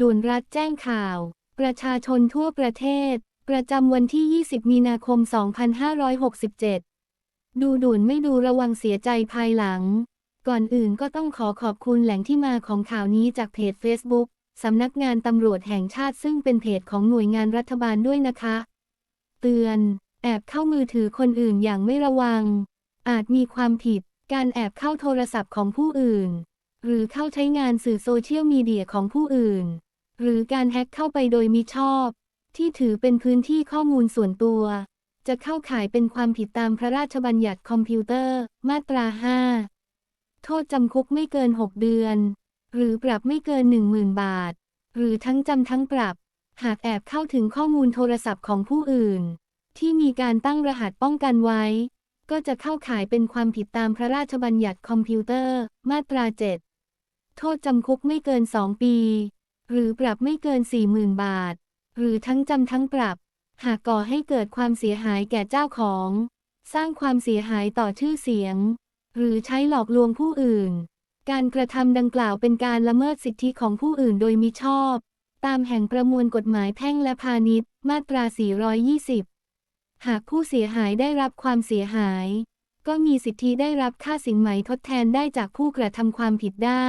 ด่วนรัฐแจ้งข่าว ประชาชนทั่วประเทศ ประจำวันที่ 20 มีนาคม 2567 ดูด่วนไม่ดูระวังเสียใจภายหลัง ก่อนอื่นก็ต้องขอขอบคุณแหล่งที่มาของข่าวนี้จากเพจ Facebook สำนักงานตำรวจแห่งชาติซึ่งเป็นเพจของหน่วยงานรัฐบาลด้วยนะคะ เตือน แอบเข้ามือถือคนอื่นอย่างไม่ระวัง อาจมีความผิด การแอบเข้าโทรศัพท์ของผู้อื่น หรือเข้าใช้งานสื่อโซเชียลมีเดียของผู้อื่น หรือการแฮ็กเข้าไปโดยมิชอบ ที่ถือเป็นพื้นที่ข้อมูลส่วนตัว จะเข้าข่ายเป็นความผิดตามพระราชบัญญัติคอมพิวเตอร์ มาตรา 5 โทษจำคุกไม่เกิน 6 เดือน หรือปรับไม่เกิน 10,000 บาท หรือทั้งจำทั้งปรับ หากแอบเข้าถึงข้อมูลโทรศัพท์ของผู้อื่น ที่มีการตั้งรหัสป้องกันไว้ ก็จะเข้าข่ายเป็นความผิดตามพระราชบัญญัติคอมพิวเตอร์ มาตรา 7 โทษจำคุกไม่เกิน 2 ปี หรือปรับไม่เกิน 40,000 บาท หรือทั้งจำทั้งปรับ หากก่อให้เกิดความเสียหายแก่เจ้าของ สร้างความเสียหายต่อชื่อเสียง หรือใช้หลอกลวงผู้อื่น การกระทำดังกล่าวเป็นการละเมิดสิทธิของผู้อื่นโดยมิชอบ ตามแห่งประมวลกฎหมายแพ่งและพาณิชย์ มาตรา 420 หากผู้เสียหายได้รับความเสียหาย ก็มีสิทธิได้รับค่าสินไหมทดแทนได้จากผู้กระทำความผิดได้